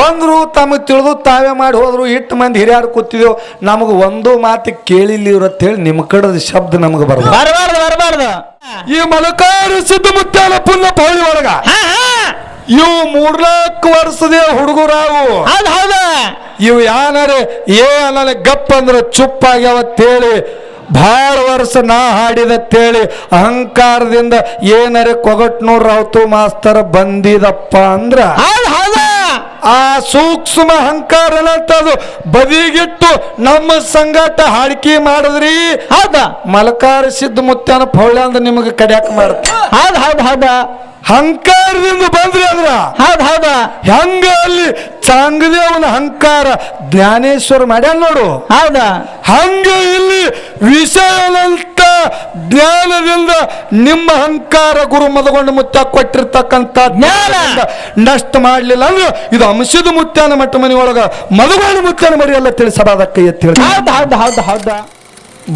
ಬಂದ್ರು ತಮಗೆ ತಿಳಿದು ತಾವೇ ಮಾಡಿ ಹೋದ್ರು ಇಟ್ಟು ಮಂದಿ ಹಿರಿಯರು ಕೂತಿದ್ದೆವು ನಮಗೆ ಒಂದು ಮಾತು ಕೇಳಿಲ್ಲ ಇವ್ರು ಅಂತೇಳಿ ನಿಮ್ಮ ಕಡದ ಶಬ್ದ ನಮಗೆ ಬರಲ್ಲ ಬರಬಾರ್ದು ಬರಬಾರ್ದು. ಈ ಮಲಕಾರ ಸಿದ್ಧಮುತ್ಯಾಲ ಪುಲ್ಲ ಪೌಳಿ ಒಳಗ. ಇವು ಮೂರ್ನಾಲ್ಕು ವರ್ಷದ ಹುಡುಗರಾವು. ಇವು ಯಾನಾರೆ ಏ ಅನ್ನ ಗಪ್ಪ ಅಂದ್ರೆ ಚುಪ್ಪಾಗ್ಯಾವತ್ತೇಳಿ ಭಾಳ ವರ್ಷ ನಾ ಹಾಡಿದತ್ತೇಳಿ ಅಹಂಕಾರದಿಂದ ಏನರೆ ಕೊಗಟ್ನೂರ್ ರಾವ್ತು ಮಾಸ್ತರ್ ಬಂದಿದಪ್ಪ ಅಂದ್ರ. ಆ ಸೂಕ್ಷ್ಮ ಅಹಂಕಾರ ಅದು ಬದಿಗಿಟ್ಟು ನಮ್ಮ ಸಂಗಾಟ ಹಾಡಿಕೆ ಮಾಡಿದ್ರಿ. ಹೌದ ಮಲಕಾರ ಸಿದ್ಧ ಮುತ್ತಾನ ಪೌಳ್ಯ ಅಂದ್ರೆ ನಿಮಗೆ ಕಡ್ಯಾಕ ಮಾಡ್ತ. ಹೌದ ಹೌದ ಹೌದ. ಅಹಂಕಾರದಿಂದ ಬಂದ್ರಿ ಅಂದ್ರ ಹೌದ ಹೌದ. ಹೆಂಗ ಅಲ್ಲಿ ಚಾಂಗದೇವನ ಅಹಂಕಾರ ಜ್ಞಾನೇಶ್ವರ ಮಾಡ್ಯಾನ ನೋಡು. ಹೌದಾ? ಹಂಗೆ ಇಲ್ಲಿ ವಿಷಯನಂತ ಜ್ಞಾನದಿಂದ ನಿಮ್ಮ ಅಹಂಕಾರ ಗುರು ಮದಗೊಂಡು ಮುತ್ತ ಕೊಟ್ಟಿರ್ತಕ್ಕಂಥ ಜ್ಞಾನ! ನಷ್ಟ ಮಾಡ್ಲಿಲ್ಲ ಅಂದ್ರೆ ಇದು ಅಂಶದ ಮುತ್ತಾನ ಮಟ್ಟ ಮನೆಯೊಳಗ ಒಳಗ ಮದಗೊಂಡು ಮುತ್ತಾನ ಮರಿ ಎಲ್ಲ ತಿಳಿಸಬಾರದಕ್ಕ ಎತ್ತಿ ಹೌದು ಹೌದು ಹೌದು?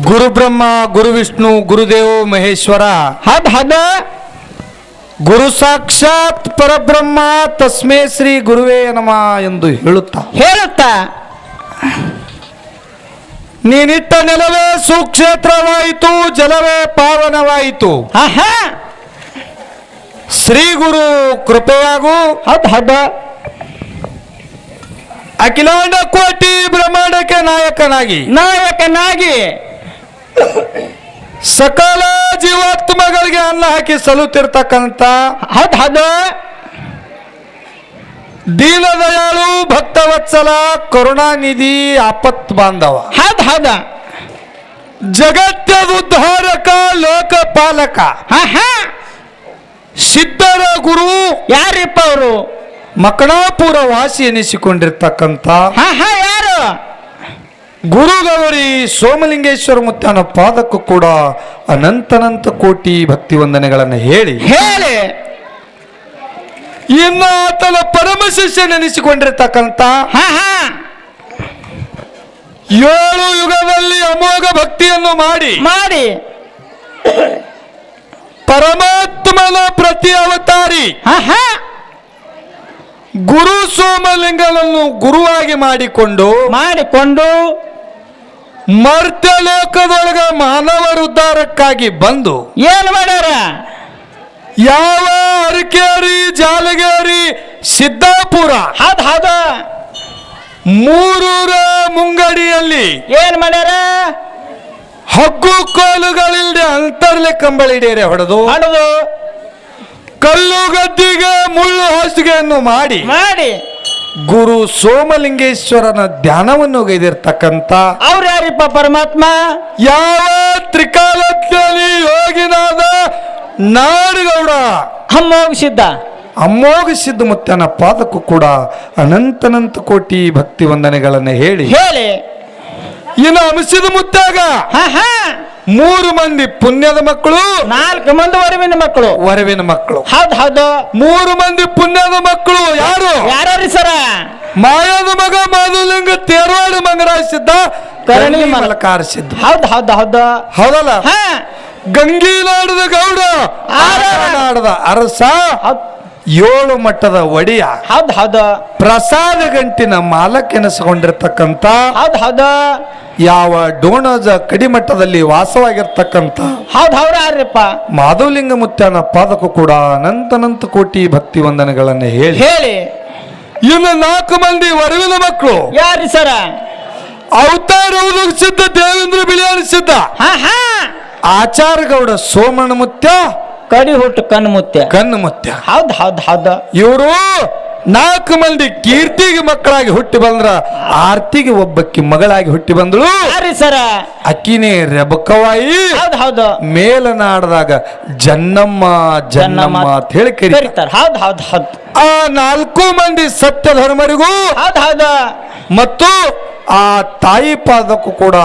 ಗುರು ಬ್ರಹ್ಮ ಗುರು ವಿಷ್ಣು ಗುರುದೇವ ಮಹೇಶ್ವರ. ಹದ್ ಹೌದು? ಗುರು ಸಾಕ್ಷಾತ್ ಪರಬ್ರಹ್ಮ ತಸ್ಮೇ ಶ್ರೀ ಗುರುವೇ ನಮ ಎಂದು ಹೇಳುತ್ತಾ. ಹೇಳುತ್ತಾ. ನೀನಿಟ್ಟ ನೆಲವೇ ಸುಕ್ಷೇತ್ರವಾಯಿತು ಜಲವೇ ಪಾವನವಾಯಿತು. ಶ್ರೀ ಗುರು ಕೃಪೆಯಾಗು. ಹೌದು ಹಬ್ಬ ಅಖಿಲಾಂಡ ಕೋಟಿ ಬ್ರಹ್ಮಾಂಡಕ್ಕೆ ನಾಯಕನಾಗಿ. ನಾಯಕನಾಗಿ. ಸಕಲ ಜೀವಾತ್ಮಗಳಿಗೆ ಅನ್ನ ಹಾಕಿ ಸಲುತ್ತಿರ್ತಕ್ಕಂಥ ಹೌದು ಹದ. ದೀನದಯಾಳು ಭಕ್ತವತ್ಸಲ ಕರುಣಾನಿಧಿ ಆಪತ್ ಬಾಂಧವ ಹೌದು ಹದ. ಜಗತ್ತ ಉದ್ಧಾರಕ ಲೋಕಪಾಲಕ. ಹಾ ಹಾ. ಸಿದ್ಧರ ಗುರು. ಯಾರಿಪ್ಪ ಅವರು? ಮಕಣಾಪುರ ವಾಸಿ ಎನಿಸಿಕೊಂಡಿರ್ತಕ್ಕಂಥ ಯಾರು? ಗುರುಗೌರಿ ಸೋಮಲಿಂಗೇಶ್ವರ ಮುತ್ತನ ಪಾದಕ್ಕೂ ಕೂಡ ಅನಂತನಂತ ಕೋಟಿ ಭಕ್ತಿ ವಂದನೆಗಳನ್ನು ಹೇಳಿ. ಹೇಳಿ. ಇನ್ನು ಆತನ ಪರಮ ಶಿಷ್ಯ ನೆನೆಸಿಕೊಂಡಿರ್ತಕ್ಕಂಥ ಏಳು ಯುಗದಲ್ಲಿ ಅಮೋಘ ಭಕ್ತಿಯನ್ನು ಮಾಡಿ. ಮಾಡಿ. ಪರಮಾತ್ಮನ ಪ್ರತಿ ಅವತಾರಿ. ಗುರು ಸೋಮಲಿಂಗನನ್ನು ಗುರುವಾಗಿ ಮಾಡಿಕೊಂಡು ಮಾಡಿಕೊಂಡು ಮರ್ತ್ಯ ಲೋಕದೊಳಗೆ ಮಾನವರ ಉದ್ಧಾರಕ್ಕಾಗಿ ಬಂದು ಏನ್ ಮಾಡ್ಯಾರ? ಯಾವ ಅರಕೇರಿ ಜಾಲಗೇರಿ ಸಿದ್ದಾಪುರ ಹದ ಹದ. ಮೂರೂರ ಮುಂಗಡಿಯಲ್ಲಿ ಏನ್ ಮಾಡ್ಯಾರ? ಹಗ್ಗು ಕೋಲುಗಳಿಲ್ಲದೆ ಅಂತರ್ಲೆ ಕಂಬಳಿಡೇರೆ ಹೊಡೆದು ಹೊಡೆದು ಕಲ್ಲುಗದ್ದಿಗೆ ಮುಳ್ಳು ಹಾಸಿಗೆಯನ್ನು ಮಾಡಿ ಮಾಡಿ. ಗುರು ಸೋಮಲಿಂಗೇಶ್ವರನ ಧ್ಯಾನವನ್ನು ಗೈದಿರ್ತಕ್ಕಂಥ ಅವ್ರ ಯಾರಿಪ್ಪ ಪರಮಾತ್ಮ? ಯಾವ ತ್ರಿಕಾಲಜ್ಞಾನಿ ಯೋಗಿನಾದ ನಾಡುಗೌಡ? ಸಿದ್ಧ. ಅಮೋಘ ಸಿದ್ಧ ಮುತ್ತನ ಪಾದಕ್ಕೂ ಕೂಡ ಅನಂತನಂತ ಕೋಟಿ ಭಕ್ತಿ ವಂದನೆಗಳನ್ನು ಹೇಳಿ. ಹೇಳಿ. ಇನ್ನು ಅಂಶದ ಮುತ್ತಾಗ ಮೂರು ಮಂದಿ ಪುಣ್ಯದ ಮಕ್ಕಳು ನಾಲ್ಕು ಮಂದಿ ವರವಿನ ಮಕ್ಕಳು. ವರವಿನ ಮಕ್ಕಳು. ಹೌದು ಹೌದು. ಮೂರು ಮಂದಿ ಪುಣ್ಯದ ಮಕ್ಕಳು ಯಾರು? ಯಾರ್ಯಾರಿ ಸರ? ಮಾಯದ ಮಗ ಮಾಧುಲಿಂಗ ತೇರವಾಡ ಮಂಗರಾಯಿಸಿದ್ದ ಕರಣಿ ಮಲಕಾರಿಸಿದ್ದ ಹೌದು ಹೌದು ಹೌದು. ಹೌದಲ್ಲ? ಗಂಗಿ ನಾಡದ ಗೌಡ ಆಡದ ಅರಸ ಏಳು ಮಟ್ಟದ ಒಡೆಯ. ಹೌದು ಹೌದು. ಪ್ರಸಾದ ಗಂಟಿನ ಮಾಲಕ್ಕೆನಿಸಿಕೊಂಡಿರ್ತಕ್ಕಂಥ ಹೌದು ಹೌದು. ಯಾವ ಡೋಣಜ ಕಡಿಮಟ್ಟದಲ್ಲಿ ವಾಸವಾಗಿರ್ತಕ್ಕಂಥ ಹೌದು ಮಾಧವಲಿಂಗ ಮುತ್ಯನ ಪಾದಕ್ಕೂ ಕೂಡ ಅನಂತನಂತ ಕೋಟಿ ಭಕ್ತಿ ವಂದನೆಗಳನ್ನು ಹೇಳಿ. ಹೇಳಿ. ಇನ್ನು ನಾಲ್ಕು ಮಂದಿ ವರವಿನ ಮಕ್ಕಳು. ಯಾರು ಸರ? ಅವತಾರ ಸಿದ್ಧ ದೇವೇಂದ್ರ ಬಿಳಿಯಾಡಿ ಸಿದ್ಧ ಗೌಡ ಸೋಮಣ್ಣ ಮುತ್ಯ ಕಡಿ ಹುಟ್ಟು ಕಣ್ಣು ಮುತ್ಯ. ಕಣ್ಣು ಮುತ್ಯ. ಹೌದು ಹೌದು ಹೌದು. ಇವರು ನಾಲ್ಕು ಮಂದಿ ಕೀರ್ತಿಗೆ ಮಕ್ಕಳಾಗಿ ಹುಟ್ಟಿ ಬಂದ್ರ ಆರ್ತಿಗೆ ಒಬ್ಬಕ್ಕಿ ಮಗಳಾಗಿ ಹುಟ್ಟಿ ಬಂದಳು. ಸರ? ಅಕ್ಕಿನೇ ರೆಬಕವಾಯಿ ಹೌದು ಹೌದು. ಮೇಲನಾಡದಾಗ ಜನ್ನಮ್ಮ ಜನ್ನಮ್ಮ ಅಂತ ಹೇಳಿ ಕರೀತಾರೆ. ಕರೀತಾರ. ಹೌದು ಹೌದು ಹೌದು. ಆ ನಾಲ್ಕು ಮಂದಿ ಸತ್ಯ ಧರ್ಮರಿಗೂ ಹೌದು ಹೌದು. ಮತ್ತು ಆ ತಾಯಿ ಪಾದಕ್ಕೂ ಕೂಡ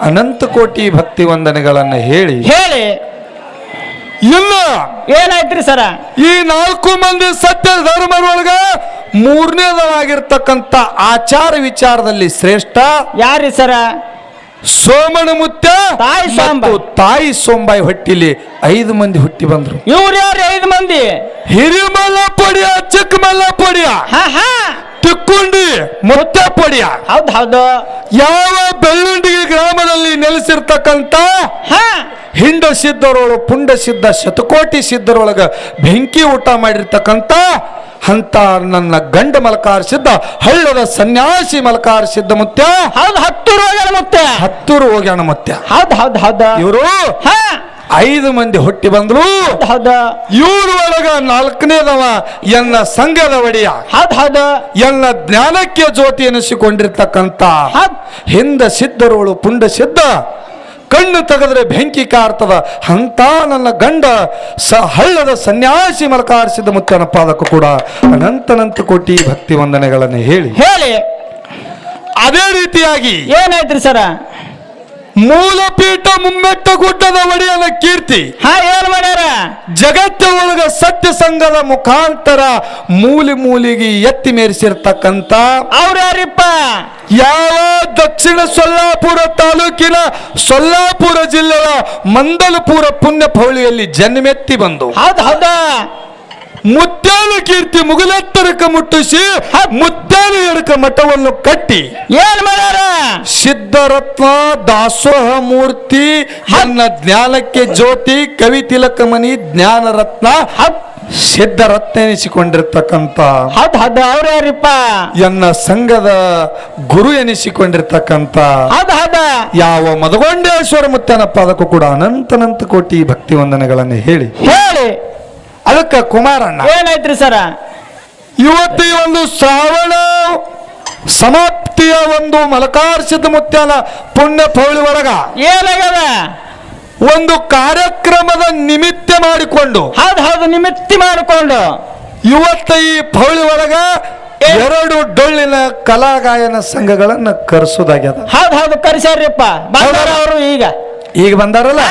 ಅನಂತ ಕೋಟಿ ಭಕ್ತಿ ವಂದನೆಗಳನ್ನು ಹೇಳಿ ಹೇಳಿ. ಇಲ್ಲ ಏನಾಯ್ತ್ರಿ ಸರ? ಈ ನಾಲ್ಕು ಮಂದಿ ಸತ್ಯ ಧರ್ಮರೊಳಗ ಮೂರನೇದವಾಗಿರ್ತಕ್ಕಂಥ ಆಚಾರ ವಿಚಾರದಲ್ಲಿ ಶ್ರೇಷ್ಠ ಯಾರಿ ಸರ? ಸೋಮನ ಮುತ್ಯ ತಾಯಿ. ಮತ್ತು ತಾಯಿ ಸೋಂಬಾಯಿ ಹೊಟ್ಟಿಲಿ ಐದು ಮಂದಿ ಹುಟ್ಟಿ ಬಂದ್ರು. ಇವ್ರು ಯಾರು ಐದು ಮಂದಿ? ಹಿರಿಮಲ್ಲ ಪೊಡಿಯ ಚಿಕ್ಕಮಲ್ಲ ಪೊಡಿಯ. ತಿಕ್ಕೊಂಡಿ ಮುತ್ತಪ್ಪಡಿಯ ಹೌದ್ ಹೌದು. ಯಾವ ಬೆಳ್ಳುಂಡಿಗೆ ಗ್ರಾಮದಲ್ಲಿ ನೆಲೆಸಿರ್ತಕ್ಕಂಥ ಹಾ. ಹಿಂಡ ಸಿದ್ಧರೊಳಗೆ ಪುಂಡ ಸಿದ್ಧ ಶತಕೋಟಿ ಸಿದ್ಧರೊಳಗೆ ಬೆಂಕಿ ಊಟ ಮಾಡಿರ್ತಕ್ಕಂಥ ಅಂತ ನನ್ನ ಗಂಡ ಮಲಕಾರ ಸಿದ್ಧ ಹಳ್ಳದ ಸನ್ಯಾಸಿ ಮಲಕಾರ ಸಿದ್ಧ ಮುತ್ಯ. ಹೌದು ಹತ್ತು ರೋಗನ ಮತ್ತೆ ಹತ್ತೂರು ಹೋಗ್ಯಾನ ಮುತ್ಯ. ಹೌದ್ ಹೌದ್ ಹೌದ. ಇವರು ಹಾ. ಐದು ಮಂದಿ ಹುಟ್ಟಿ ಬಂದ್ರು ಹೌದ್ ಇವ್ರ ಒಳಗ ನಾಲ್ಕನೇದವ ಎನ್ನ ಸಂಘದ ಒಡೆಯ. ಹದ ಹೌದು. ಎನ್ನ ಜ್ಞಾನಕ್ಕೆ ಜ್ಯೋತಿ ಎನಿಸಿಕೊಂಡಿರ್ತಕ್ಕಂತ. ಹಿಂದ. ಸಿದ್ಧರೋಳು ಪುಂಡ ಸಿದ್ಧ. ಕಣ್ಣು ತೆಗೆದ್ರೆ ಬೆಂಕಿ ಕಾರ್ತದ. ಅಂತ ನನ್ನ ಗಂಡ ಸ ಹಳ್ಳದ ಸನ್ಯಾಸಿ ಮಲಕಾರಿಸಿದ ಮುತ್ತನ ಪಾದಕ ಕೂಡ ಅನಂತನಂತ ಕೋಟಿ ಭಕ್ತಿ ವಂದನೆಗಳನ್ನು ಹೇಳಿ. ಹೇಳಿ. ಅದೇ ರೀತಿಯಾಗಿ ಏನಾಯ್ತ್ರಿ ಸರ? ಮೂಲಪೀಠ ಮುಮ್ಮೆಟ್ಟ ಗುಡ್ಡದ ಒಡೆಯನ ಕೀರ್ತಿ. ಹಾ ಏನ್ ಮಾಡ್ಯಾರ ಜಗತ್ತ ಒಳಗ ಸತ್ಯ ಸಂಘದ ಮುಖಾಂತರ ಮೂಲಿ ಮೂಲಿಗೆ ಎತ್ತಿ ಮೇರಿಸಿರ್ತಕ್ಕಂತ ಅವ್ರ ಯಾರಿಪ್ಪ? ಯಾವ ದಕ್ಷಿಣ ಸೊಲ್ಲಾಪುರ ತಾಲೂಕಿನ ಸೊಲ್ಲಾಪುರ ಜಿಲ್ಲೆಯ ಮಂದಲಪುರ ಪುಣ್ಯ ಪೌಳಿಯಲ್ಲಿ ಜನ್ಮೆತ್ತಿ ಬಂದು. ಹೌದ್ ಹೌದ? ಮುತ್ಯಾನ ಕೀರ್ತಿ ಮುಗುಲೆತ್ತರಕ ಮುಟ್ಟಿಸಿ ಮುದ್ದಾನ ಎಡಕ ಮಠವನ್ನು ಕಟ್ಟಿ. ಏನ್ ಮಾಡ್ಯಾರ? ಸಿದ್ಧರತ್ನ ದಾಸೋಹ ಮೂರ್ತಿ ಅನ್ನ ಜ್ಞಾನಕ್ಕೆ ಜ್ಯೋತಿ ಕವಿ ತಿಲಕಮಣಿ ಜ್ಞಾನ ರತ್ನ ಸಿದ್ಧರತ್ನ ಎನಿಸಿಕೊಂಡಿರ್ತಕ್ಕಂಥ ಹೌದ್ ಹೌದ ಅವ್ರ ಯಾರಿಪ್ಪ? ಎನ್ನ ಸಂಘದ ಗುರು ಎನಿಸಿಕೊಂಡಿರ್ತಕ್ಕಂಥ. ಹೌದ್ ಹೌದ. ಯಾವ ಮದಗೊಂಡೇಶ್ವರ ಮುತ್ತನ ಅದಕ್ಕೂ ಕೂಡ ಅನಂತನಂತ ಕೋಟಿ ಭಕ್ತಿ ವಂದನೆಗಳನ್ನು ಹೇಳಿ. ಹೇಳಿ. ಅದಕ್ಕೆ ಕುಮಾರಣ್ಣ. ಏನಾಯ್ತ್ರಿ ಸರ? ಇವತ್ತು ಈ ಒಂದು ಶ್ರಾವಣ ಸಮಾಪ್ತಿಯ ಒಂದು ಮಲಕಾರ್ಸಿದ ಮುತ್ಯಾನ ಪುಣ್ಯ ಪೌಳಿ ಒಳಗ ಏನಾಗ್ಯದ? ಒಂದು ಕಾರ್ಯಕ್ರಮದ ನಿಮಿತ್ತ ಮಾಡಿಕೊಂಡು ಹೌದು ಹೌದು ನಿಮಿತ್ತ ಮಾಡಿಕೊಂಡು. ಇವತ್ತ ಈ ಪೌಳಿ ಒಳಗ ಎರಡು ಡೊಳ್ಳಿನ ಕಲಾಗಾಯನ ಸಂಘಗಳನ್ನ ಕರೆಸೋದಾಗ್ಯದ. ಹೌದ್ ಹೌದು ಕರೆಸ್ಯಾರ್ರಿಪ್ಪ. ಬಂದಾರ ಅವರು ಈಗ. ಈಗ ಬಂದಾರಲ್ಲ.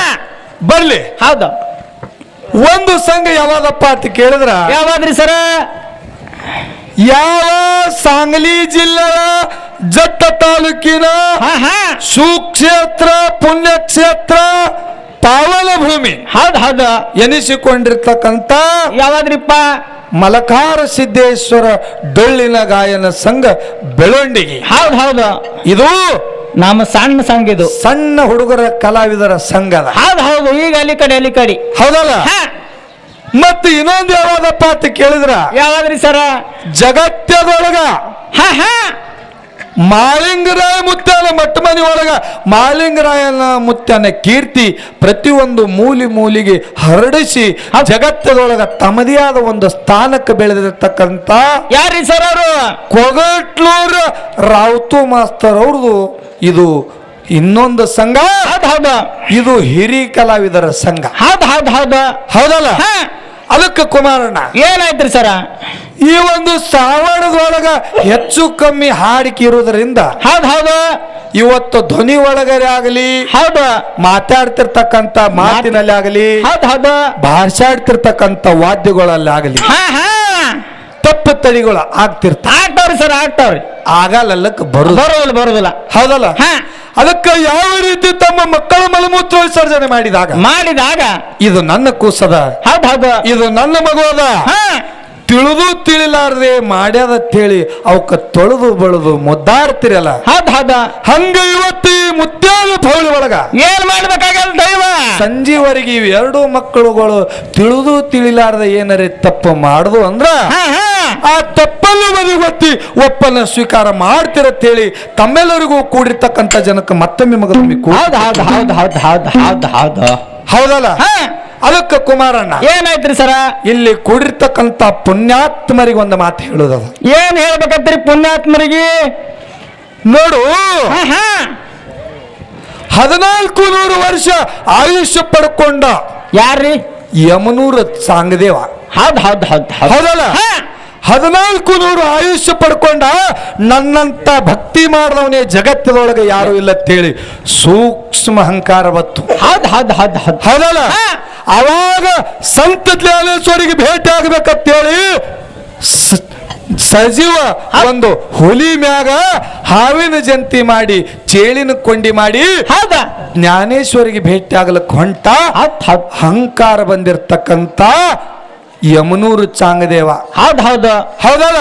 ಬರ್ಲಿ. ಹೌದು. ಒಂದು ಸಂಘ ಯಾವಾಗಪ್ಪ ಅಂತ ಕೇಳಿದ್ರ? ಯಾವಾದ್ರಿ ಸರ? ಯಾವ ಸಾಂಗ್ಲಿ ಜಿಲ್ಲೆಯ ಜಟ್ಟ ತಾಲೂಕಿನ ಸುಕ್ಷೇತ್ರ ಪುಣ್ಯಕ್ಷೇತ್ರ ಪಾವನ ಭೂಮಿ ಹೌದ್ ಹೌದ. ಎನಿಸಿಕೊಂಡಿರ್ತಕ್ಕಂತ ಯಾವಾದ್ರಿಪ್ಪ? ಮಲಕಾರ ಸಿದ್ದೇಶ್ವರ ಡೊಳ್ಳಿನ ಗಾಯನ ಸಂಘ ಬೆಳವಣಿಗೆ. ಹೌದ್ ಹೌದ. ಇದು ನಮ್ಮ ಸಣ್ಣ ಸಂಘ ಇದು. ಸಣ್ಣ ಹುಡುಗರ ಕಲಾವಿದರ ಸಂಘದ. ಹೌದ್ ಹೌದು. ಈಗ ಅಲ್ಲಿ ಕಡೆ ಅಲ್ಲಿ ಕಡೆ. ಹೌದಲ್ಲ? ಹಾ. ಮತ್ತೆ ಇನ್ನೊಂದು ಯಾವ್ದಪ್ಪ ಅಂತ ಕೇಳಿದ್ರ? ಯಾವಾದ್ರಿ ಸರ? ಜಗತ್ತದೊಳಗ ಮಾಲಿಂಗರಾಯ ಮುತ್ತಾನ ಮುತ್ಯಾನ ಮಟ್ಟ ಮನೆ ಒಳಗ. ಮಾಲಿಂಗರಾಯನ ಮುತ್ಯಾನ ಕೀರ್ತಿ ಪ್ರತಿಯೊಂದು ಮೂಲಿ ಮೂಲಿಗೆ ಹರಡಿಸಿ ಜಗತ್ತದೊಳಗ ತಮ್ಮದೇ ಆದ ಒಂದು ಸ್ಥಾನಕ್ಕೆ ಬೆಳೆದಿರತಕ್ಕಂತ ಯಾರಿ ಸರ್ ಅವರು? ಕೊಗಟ್ಲೂರ್ ರಾವತು ಮಾಸ್ತರ್ ಅವ್ರದ್ದು ಇದು ಇನ್ನೊಂದು ಸಂಘ. ಇದು ಹಿರಿ ಕಲಾವಿದರ ಸಂಘ. ಹೌದು ಹೌದು ಹೌದು. ಹೌದಲ್ಲ? ಅದಕ್ಕೆ ಕುಮಾರಣ್ಣ. ಏನಾಯ್ತ್ರಿ ಸರ? ಈ ಒಂದು ಶ್ರಾವಣದೊಳಗ ಹೆಚ್ಚು ಕಮ್ಮಿ ಹಾಡಿಕೆ ಇರುವುದರಿಂದ ಹೌದು ಹೌದು. ಇವತ್ತು ಧ್ವನಿ ಒಳಗರೆ ಆಗಲಿ ಹೌದು. ಮಾತಾಡ್ತಿರ್ತಕ್ಕಂತ ಮಾತಿನಲ್ಲಿ ಆಗಲಿ ಹೌದು ಹೌದು. ಭಾಷಾಡ್ತಿರ್ತಕ್ಕಂತ ವಾದ್ಯಗಳಲ್ಲಿ ಆಗಲಿ ಹಾ ಹಾ. ತಪ್ಪು ತಡಿಗಳು ಆಗ್ತಿರ್ತ ಆಗ್ತಾವ್ರಿ ಸರ್ ಆಗ್ತಾವ್ರಿ. ಆಗಲ್ಲಕ್ಕೆ ಬರುದು ಬರೋದಿಲ್ಲ ಬರೋದಿಲ್ಲ. ಹೌದಲ್ಲ? ಹಾ. ಅದಕ್ಕೆ ಯಾವ ರೀತಿ ತಮ್ಮ ಮಕ್ಕಳ ಮಲಮೂತ್ರ ವಿಸರ್ಜನೆ ಮಾಡಿದಾಗ? ಮಾಡಿದಾಗ ಇದು ನನ್ನ ಕೂಸದ. ಹೌದ್ ಹೌದು. ಇದು ನನ್ನ ಮಗುವದ. ಹಾ. ತಿಳಿದು ತಿಳಿಲಾರದೆ ಮಾಡ್ಯಾದ ತಿಳಿ ಅವಕ್ಕ ತೊಳೆದು ಬೆಳೆದು ಮುದ್ದಾಡ್ತಿರಲ್ಲ? ಹೌದ್ ಹೌದ. ಹಂಗ ಇವತ್ತಿ ಈ ಮುತ್ಯಾಲ ಪೌಳಿ ಒಳಗ. ಏನ್ ಮಾಡ್ಬೇಕಾಗಲ್ಲ ದೈವ? ಸಂಜೆವರೆಗೆ ಇವೆರಡು ಎರಡು ಮಕ್ಕಳುಗಳು ತಿಳಿದು ತಿಳಿಲಾರ್ದ ಏನರೇ ತಪ್ಪು ಮಾಡುದು ಅಂದ್ರ ಆ ತಪ್ಪನ್ನು ಬದಿಗೊತ್ತಿ ಒಪ್ಪನ್ನ ಸ್ವೀಕಾರ ಮಾಡ್ತಿರತ್ತೇಳಿ ತಮ್ಮೆಲ್ಲರಿಗೂ ಕೂಡಿರ್ತಕ್ಕಂಥ ಜನಕ್ಕೆ ಮತ್ತೊಮ್ಮೆ ಮಗ ಕೂ ಹೌದ್ ಹೌದ್ ಹೌದ್ ಹೌದ್ ಹೌದ್ ಹೌದ್ ಹೌದು. ಹೌದಲ್ಲ? ಹಾ. ಅದಕ್ಕೆ ಕುಮಾರಣ್ಣ ಏನಾಯ್ತ್ರಿ ಸರ? ಇಲ್ಲಿ ಕೂಡಿರ್ತಕ್ಕಂಥ ಪುಣ್ಯಾತ್ಮರಿಗೆ ಒಂದು ಮಾತು ಹೇಳುದದ. ಏನ್ ಹೇಳ್ಬೇಕಂತ್ರಿ ಪುಣ್ಯಾತ್ಮರಿಗೆ? ನೋಡು ಹದಿನಾಲ್ಕು ನೂರು ವರ್ಷ ಆಯುಷ್ಯ ಪಡ್ಕೊಂಡ ಯಾರ್ರಿ? ಯಮನೂರ ಸಾಂಗದೇವ. ಹೌದ್ ಹೌದ್ ಹೌದ್ ಹೌದ್. ಹೌದಲ್ಲ? ಹಾ. ಹದಿನಾಲ್ಕು ನೂರು ಆಯುಷ್ಯ ಪಡ್ಕೊಂಡ ನನ್ನಂತ ಭಕ್ತಿ ಮಾಡಿದವನೇ ಜಗತ್ತದೊಳಗೆ ಯಾರು ಇಲ್ಲ ಅಂತೇಳಿ ಸೂಕ್ಷ್ಮ ಅಹಂಕಾರ ಬತ್ತು ಹದ್ ಹದ್ ಹದ್ ಹೌದ್. ಹೌದಲ್ಲ? ಹಾ. ಅವಾಗ ಸಂತ ಜ್ಞಾನೇಶ್ವರಿಗೆ ಭೇಟಿ ಆಗ್ಬೇಕಂತೇಳಿ ಸಜೀವ ಒಂದು ಹುಲಿ ಮ್ಯಾಗ ಹಾವಿನ ಜಂತಿ ಮಾಡಿ ಚೇಳಿನ ಕೊಂಡಿ ಮಾಡಿ ಹೌದ? ಜ್ಞಾನೇಶ್ವರಿಗೆ ಭೇಟಿ ಆಗ್ಲಕ್ ಹೊಂಟ ಅಹಂಕಾರ ಬಂದಿರತಕ್ಕಂತ ಯಮನೂರು ಚಾಂಗದೇವ. ಹೌದ್ ಹೌದು. ಹೌದಲ್ಲ?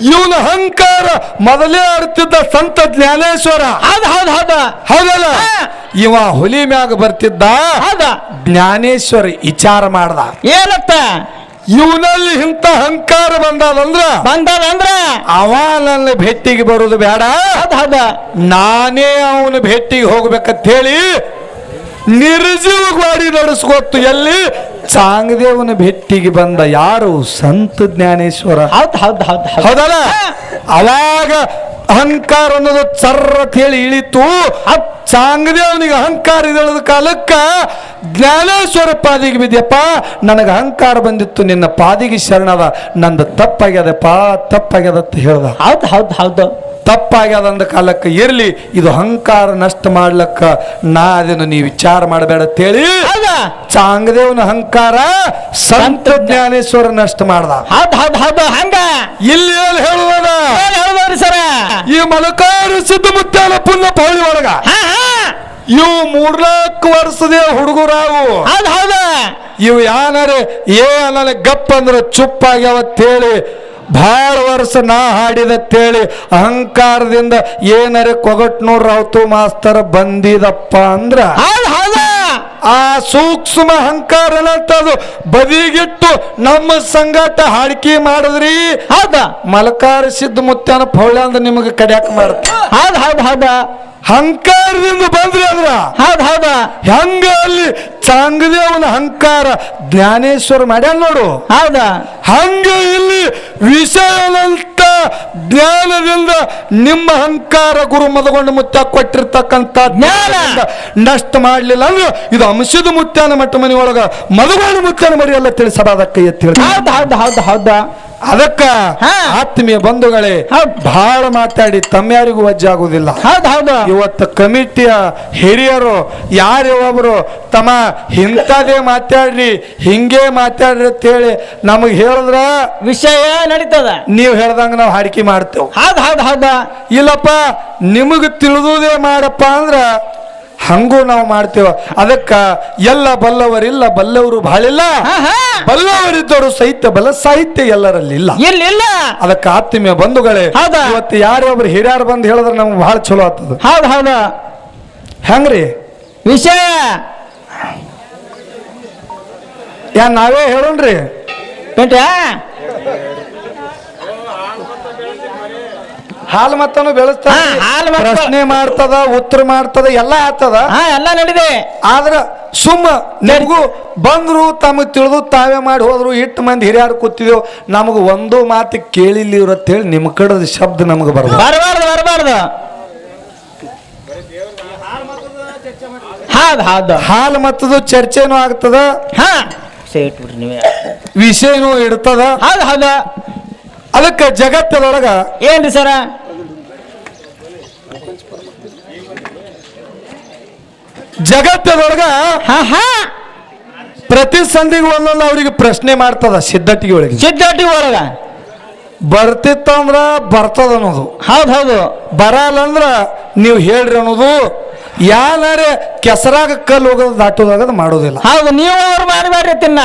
ಇವನ ಅಹಂಕಾರ ಮೊದಲೇ ಅರ್ತಿದ್ದ ಸಂತ ಜ್ಞಾನೇಶ್ವರ. ಹೌದ್ ಹೌದ್ ಹೌದ. ಹೌದಲ್ಲ? ಇವ ಹುಲಿ ಮ್ಯಾಗ ಬರ್ತಿದ್ದ ಹೌದ. ಜ್ಞಾನೇಶ್ವರ ವಿಚಾರ ಮಾಡ್ದ. ಏನತ್ತ? ಇವನಲ್ಲಿ ಇಂಥ ಅಹಂಕಾರ ಬಂದದಂದ್ರ? ಬಂದದಂದ್ರ? ಅವ ನನ್ನ ಭೇಟಿಗೆ ಬರುದು ಬೇಡ. ಹೌದ್ ಹೌದ. ನಾನೇ ಅವನ ಭೇಟಿಗೆ ಹೋಗ್ಬೇಕಂತ ಹೇಳಿ ನಿರ್ಜೀವ ಗಾಡಿ ನಡೆಸ್ಕೊತ್ತು ಎಲ್ಲಿ ಚಾಂಗದೇವನ ಭೆಟ್ಟಿಗೆ ಬಂದ ಯಾರು? ಸಂತ ಜ್ಞಾನೇಶ್ವರ. ಹೌದ್ ಹೌದ್ ಹೌದ್ ಹೌದ್. ಹೌದಲ್ಲ? ಅವಾಗ ಅಹಂಕಾರ ಅನ್ನೋದು ಚರ್ರ ಹೇಳಿ ಇಳಿತು. ಅದ್ ಚಾಂಗದೇವನಿಗೆ ಅಹಂಕಾರ ಇದೇಳದ ಕಾಲಕ್ಕ ಜ್ಞಾನೇಶ್ವರ ಪಾದಿಗೆ ಬಿದ್ಯಪ್ಪ ನನಗೆ ಅಹಂಕಾರ ಬಂದಿತ್ತು ನಿನ್ನ ಪಾದಿಗೆ ಶರಣದ ನಂದು ತಪ್ಪಾಗ್ಯದಪ್ಪ ತಪ್ಪಾಗ್ಯದ ಅಂತ ಹೇಳ್ದ. ಹೌದು ಹೌದು ಹೌದು. ತಪ್ಪಾಗ್ಯದ ಅಂದ ಕಾಲಕ್ಕೆ ಇರ್ಲಿ ಇದು ಅಹಂಕಾರ ನಷ್ಟ ಮಾಡ್ಲಕ್ಕ ನಾ ಅದನ್ನು ನೀ ವಿಚಾರ ಮಾಡಬೇಡ ಅಂತೇಳಿ ಚಾಂಗದೇವನ ಅಹಂಕಾರ ಸಂತ ಜ್ಞಾನೇಶ್ವರ ನಷ್ಟ ಮಾಡ್ದ. ಹೌದು ಹೌದು ಹೌದು ಹಂಗ. ಇಲ್ಲಿ ಹೇಳುವ ಹೇಳುವದ? ಸರ? ಈ ಮಲಕಾರ ಸಿದ್ಧಮುತ್ತಾನ ಪುಣ್ಯ ಪೌಳಿ ಒಳಗ. ಇವು ಮೂರ್ನಾಲ್ಕು ವರ್ಷದ ಹುಡುಗರಾವು. ಹೌದು ಇವು ಯಾನಾರೆ ಏ ಅನ್ನಲ್ಲ ಗಪ್ ಅಂದ್ರೆ ಚುಪ್ಪಾಗ್ಯಾವ ಅಂತೇಳಿ ಭಾಳ ವರ್ಷ ನಾ ಹಾಡಿದತ್ತೇಳಿ ಅಹಂಕಾರದಿಂದ ಏನರೆ ಕೊಗಟ್ನೂರ್ ರಾವತು ಮಾಸ್ತರ ಬಂದಿದಪ್ಪ ಅಂದ್ರ. ಆ ಸೂಕ್ಷ್ಮ ಅಹಂಕಾರ ಅದು ಬದಿಗಿಟ್ಟು ನಮ್ಮ ಸಂಗಾಟ ಹಾಡಿಕೆ ಮಾಡಿದ್ರಿ. ಹೌದಾ? ಮಲಕಾರ ಸಿದ್ಧ ಮುತ್ಯಾನ ಪೌಳ ಅಂದ್ರೆ ನಿಮಗೆ ಕಡ್ಯಾಕ ಮಾಡ್ತಾರೆ ಹೌದು ಹೌದು ಹೌದ? ಅಹಂಕಾರದಿಂದ ಬಂದ್ರಿ ಅಂದ್ರ? ಹೌದ್ ಹೌದ. ಹೆಂಗ ಅಲ್ಲಿ ಚಾಂಗದೇವನ ಹಂಕಾರ ಜ್ಞಾನೇಶ್ವರ ಮಾಡ್ಯಾನ ನೋಡು? ಹೌದ. ಹಂಗ ಇಲ್ಲಿ ವಿಷಯನಂತ ಜ್ಞಾನದಿಂದ ನಿಮ್ಮ ಅಹಂಕಾರ ಗುರು ಮದಗೊಂಡು ಮುತ್ತ ಕೊಟ್ಟಿರ್ತಕ್ಕಂಥ ಜ್ಞಾನ. ನಷ್ಟ ಮಾಡ್ಲಿಲ್ಲ ಅಂದ್ರೆ ಇದು ಅಂಶದ ಮುತ್ಯಾನ ಮಟ್ಟ ಮನೆಯೊಳಗ ಒಳಗ ಮದಗೊಂಡು ಮುತ್ಯಾನ ಮರಿ ಎಲ್ಲ ತಿಳಿಸಬಾರದಕ್ಕ ಎತ್ತಿ ಹೌದ ಹೌದ ಹೌದಾ ಹೌದ. ಅದಕ್ಕ. ಆತ್ಮೀಯ ಬಂಧುಗಳೇ. ಬಹಳ ಮಾತಾಡಿ ತಮ್ಮ್ಯಾರಿಗೂ ವಜ್ಜಾಗುವುದಿಲ್ಲ. ಆಗುದಿಲ್ಲ ಹೌದು. ಇವತ್ತು ಕಮಿಟಿಯ ಹಿರಿಯರು ಯಾರು ಒಬ್ರು ತಮ್ಮ ಇಂಥದೇ ಮಾತಾಡ್ರಿ ಹಿಂಗೆ ಮಾತಾಡ್ರಿ ಅಂತೇಳಿ ನಮಗೆ ಹೇಳಿದ್ರ ವಿಷಯ ನಡೀತದ. ನೀವು ಹೇಳ್ದಂಗ ನಾವು ಹಾಡಿಕೆ ಮಾಡ್ತೇವೆ. ಹೌದು ಹೌದು ಹೌದ. ಇಲ್ಲಪ್ಪ ನಿಮಗೆ ತಿಳಿದುದೇ ಮಾಡಪ್ಪ ಅಂದ್ರ ಹಂಗೂ ನಾವು ಮಾಡ್ತೇವ. ಅದಕ್ಕ ಎಲ್ಲ ಬಲ್ಲವರಿಲ್ಲ ಬಲ್ಲವರು ಬಹಳಿಲ್ಲ ಬಲ್ಲವರಿದ್ದರು ಸಾಹಿತ್ಯ ಬಲ ಸಾಹಿತ್ಯ ಎಲ್ಲರಲ್ಲಿ ಇಲ್ಲ. ಎಲ್ಲಿಲ್ಲ? ಅದಕ್ಕೆ ಆತ್ಮೀಯ ಬಂಧುಗಳೇ? ಇವತ್ತು ಯಾರೊಬ್ರು ಹಿರಿಯರು ಬಂದು ಹೇಳಿದ್ರೆ ನಮ್ಗೆ ಬಹಳ ಚಲೋ ಆಗ್ತದ. ಹೌದು ಹೌದ. ಹೆಂಗ್ರಿ? ವಿಷಯ. ಯಾ ನಾವೇ ಹೇಳೋಣ್ರಿ? ಪೇಂಟ್ಯ ಹಾಲು ಮತ್ತನು ಬೆಳೆಸ್ತಾರ. ಹಾ, ಹಾಲು ಮತ್ತ- ಪ್ರಶ್ನೆ ಮಾಡ್ತದ ಉತ್ತರ ಮಾಡ್ತದ ಎಲ್ಲ ಆಗ್ತದ. ಹಾ ಎಲ್ಲ ನಡಿದೆ ಆದ್ರ ಸುಮ್ಮ ನಿಮಗೂ ಬಂದ್ರು ತಮಗೆ ತಿಳಿದು ತಾವೇ ಮಾಡಿ ಹೋದ್ರು ಇಟ್ಟು ಮಂದಿ ಹಿರಿಯರು ಕೂತಿದೆವು ನಮಗೆ ಒಂದು ಮಾತು ಕೇಳಿಲ್ಲ ಅಂತ ಹೇಳಿ ನಿಮ್ಮ ಕಡೆದ ಶಬ್ದ ನಮಗೆ ಬರ್ಬಾರ್ದು ಬರಬಾರ್ದು ಬರಬಾರ್ದು. ಹೌದ್ ಹೌದು. ಹಾಲು ಮತ್ತದು ಚರ್ಚೆನೂ ಆಗ್ತದ. ಹಾ. ನೀವೇ. ವಿಷಯನೂ ಇಡ್ತದ. ಹೌದ್ ಹೌದು. ಅದಕ್ಕೆ ಜಗತ್ತದೊಳಗ ಏನ್ರಿ ಸರ? ಜಗತ್ತದೊಳಗ ಪ್ರತಿ ಸಂಧಿಗೆ ಒಂದೊಂದು ಅವ್ರಿಗೆ ಪ್ರಶ್ನೆ ಮಾಡ್ತದ ಸಿದ್ಧಟಿಗೆ ಒಳಗೆ. ಸಿದ್ಧಾಟಿ ಒಳಗ. ಬರ್ತಿತ್ತಂದ್ರ ಬರ್ತದ ಅನ್ನೋದು ಹೌದು ಹೌದು. ಬರಲ್ಲ ಅಂದ್ರ ನೀವು ಹೇಳ್ರಿ ಅನ್ನೋದು ಯಾನಾರೆ ಕೆಸರಾಗ ಕಲ್ಲು ಹೋಗೋದು ದಾಟೋದಾಗದು ಮಾಡೋದಿಲ್ಲ ಹೌದು ನೀವು ಅವ್ರು ಮಾಡಬೇಡ್ರಿ ತಿನ್ನ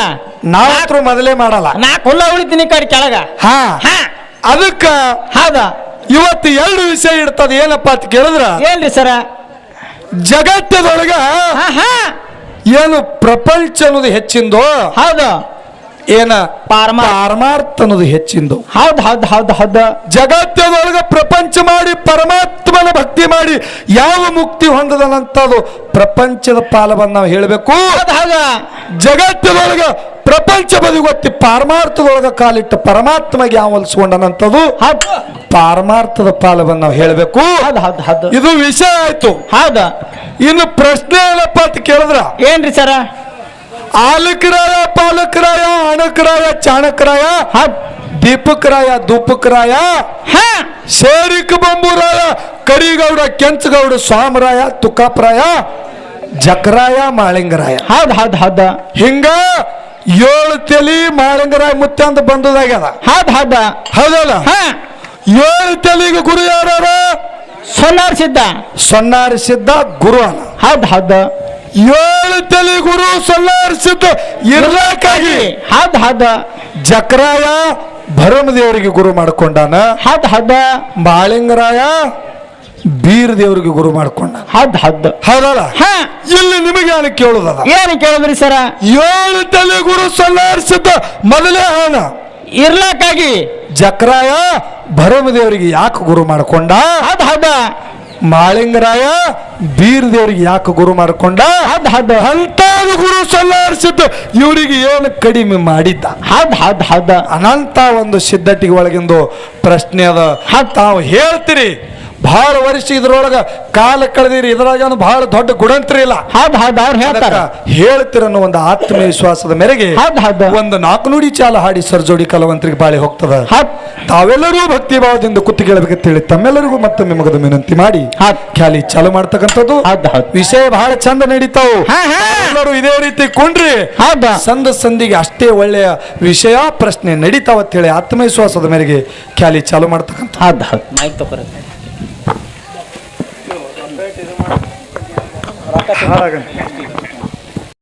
ನಾವು ಮೊದಲೇ ಮಾಡಲ್ಲ. ನಾ ಕುಲ್ಲ ಉಳಿತೀನಿ ಕಡೆ ಕೆಳಗ. ಹಾ. ಹಾ. ಅದಕ್ಕ ಹೌದ. ಇವತ್ತು ಎರಡು ವಿಷಯ ಇಡ್ತದ ಏನಪ್ಪ ಅಂತ ಕೇಳಿದ್ರ? ಏನ್ರಿ ಸರ? ಜಗತ್ತದೊಳಗ ಹಾ ಹಾ. ಏನು ಪ್ರಪಂಚ ಅನ್ನೋದು ಹೆಚ್ಚಿಂದೋ ಹೌದು. ಏನ? ಪಾರಮ ಪಾರಮಾರ್ಥ ಅನ್ನೋದು ಹೆಚ್ಚಿಂದು. ಹೌದ್ ಹೌದ್ ಹೌದ್ ಹೌದು. ಜಗತ್ತದೊಳಗ ಪ್ರಪಂಚ ಮಾಡಿ ಪರಮಾತ್ಮನ ಭಕ್ತಿ ಮಾಡಿ ಯಾವ ಮುಕ್ತಿ ಹೊಂದದನಂತದು ಪ್ರಪಂಚದ ಪಾಲವನ್ನು ನಾವು ಹೇಳಬೇಕು. ಜಗತ್ತದೊಳಗ ಪ್ರಪಂಚ ಬದಿಗೊತ್ತಿ ಪಾರಮಾರ್ಥದೊಳಗ ಕಾಲಿಟ್ಟು ಪರಮಾತ್ಮಗೆ ಯಾವ ಒಲಿಸ್ಕೊಂಡನಂತದು ಹೌದ್. ಪಾರಮಾರ್ಥದ ಪಾಲವನ್ನು ನಾವು ಹೇಳಬೇಕು. ಇದು ವಿಷಯ ಆಯ್ತು. ಹೌದಾ. ಇನ್ನು ಪ್ರಶ್ನೆ ಏನಪ್ಪ ಅಂತ ಕೇಳಿದ್ರ? ಏನ್ರಿ ಸರ? ಆಲಕರಾಯ ಪಾಲಕರಾಯ ಅಣಕರಾಯ ಚಾಣಕರಾಯ ಹಾ ದೀಪಕರಾಯ ದೂಪಕರಾಯ ಹಾ. ಶೇರಿಕ ಬಂಬೂರಾಯ ಕರಿಗೌಡ ಕೆಂಚಗೌಡ ಸ್ವಾಮರಾಯ ತುಕಾಪರಾಯ ಜಕರಾಯ ಮಾಳಿಂಗರಾಯ. ಹೌದ್ ಹೌದ್ ಹೌದು. ಹಿಂಗ ಏಳು ತಲಿ ಮಾಳಿಂಗರಾಯ ಮುತ್ತೆ ಅಂತ ಬಂದದಾಗ್ಯದ. ಹೌದ್ ಹೌದ. ಹೌದಲ್ಲ? ಹಾ. ಏಳು ತಲಿಗೆ ಗುರು ಯಾರ ಸೊನ್ನಾರಿಸಿದ್ದ. ಸೊನ್ನಾರಿಸಿದ್ದ ಗುರು ಅಲ್ಲ. ಹೌದ್ ಹೌದು. ಏಳು ತಲೆ ಗುರು ಸೊನ್ನಾರಿಸಿದ್ದ ಹದ ಹದ. ಜಕ್ರಾಯ ಭರಮ ಭರಮದೇವರಿಗೆ ಗುರು ಮಾಡ್ಕೊಂಡಾನ. ಹದ ಹದ. ಬಾಳಿಂಗರಾಯ ಬೀರ್ ದೇವರಿಗೆ ಗುರು ಮಾಡ್ಕೊಂಡ ಹದ್ ಹದ್. ಹೌದಲ್ಲ? ಹಾ. ಇಲ್ಲಿ ನಿಮಗೆ ಏನು ಕೇಳುದಲ್ಲ? ಏನು ಕೇಳಿದ್ರಿ ಸರ? ಏಳು ತಲೆ ಗುರು ಸಲ್ಲಾರಿಸಿದ್ದ ಮೊದಲೇ ಅವನ. ಇರ್ಲಕ್ಕಾಗಿ ಜಕ್ರಾಯ ಭರಮದೇವರಿಗೆ ಯಾಕೆ ಗುರು ಮಾಡ್ಕೊಂಡ? ಹದ್ ಹೌದ. ಮಾಳಿಂಗರಾಯ ಬೀರ್ ದೇವರಿಗೆ ಯಾಕೆ ಗುರು ಮಾಡ್ಕೊಂಡ? ಹದ್ ಹದ್ ಅಂತ ಗುರು ಸಲ್ಲಾರಿಸಿದ್ದು ಇವರಿಗೆ ಏನು ಕಡಿಮೆ ಮಾಡಿದ್ದ? ಹದ್ ಹದ್ ಹದ ಅನಂತ ಒಂದು ಸಿದ್ಧಟಿಗೆ ಒಳಗಿಂದು ಪ್ರಶ್ನೆ ಅದ. ತಾವು ಹೇಳ್ತೀರಿ ಬಹಳ ವರ್ಷ ಇದ್ರೊಳಗ ಕಾಲ ಕಳೆದಿರಿ. ಇದ್ರಾಗ ಏನು ಬಹಳ ದೊಡ್ಡ ಗುಣಂತ್ರಿ ಇಲ್ಲ. ಹೌದು ಹೌದು ಅವ್ರು ಹೇಳ್ತಾರ. ಅದಕ್ಕ ಹೇಳ್ತೀರ ಅನ್ನೋ ಒಂದು ಆತ್ಮವಿಶ್ವಾಸದ ಮೇರೆಗೆ ಹೌದು ಹೌದು ಒಂದು ನಾಲ್ಕು ನುಡಿ ಚಾಲ ಹಾಡಿ ಸರ್ಜೋಡಿ ಕಲವಂತರಿಗೆ ಬಾಳಿ ಹೋಗ್ತದ. ತಾವೆಲ್ಲರೂ ಭಕ್ತಿ ಭಾವದಿಂದ ಕುತ್ತು ಕೇಳಬೇಕಂತೇಳಿ ತಮ್ಮೆಲ್ಲರಿಗೂ ಮತ್ತೊಮ್ಮೆ ಮಗದ ವಿನಂತಿ ಮಾಡಿ ಖ್ಯಾಲಿ ಚಾಲು ಮಾಡ್ತಕ್ಕಂಥದ್ದು. ವಿಷಯ ಬಹಳ ಚಂದ ನಡೀತಾವು. ಹಾ, ಹಾ. ಎಲ್ಲರೂ ಇದೇ ರೀತಿ ಕುಂಡ್ರಿ. ಹೌದ ಸಂದ ಸಂದಿಗೆ ಅಷ್ಟೇ ಒಳ್ಳೆಯ ವಿಷಯ ಪ್ರಶ್ನೆ ನಡೀತಾವತ್ ಹೇಳಿ ಆತ್ಮವಿಶ್ವಾಸದ ಮೇರೆಗೆ ಖ್ಯಾಲಿ ಚಾಲು ಮಾಡ್ತಕ್ಕಂಥ ಮೈಕ್ ತಗೋರಿ রাখেন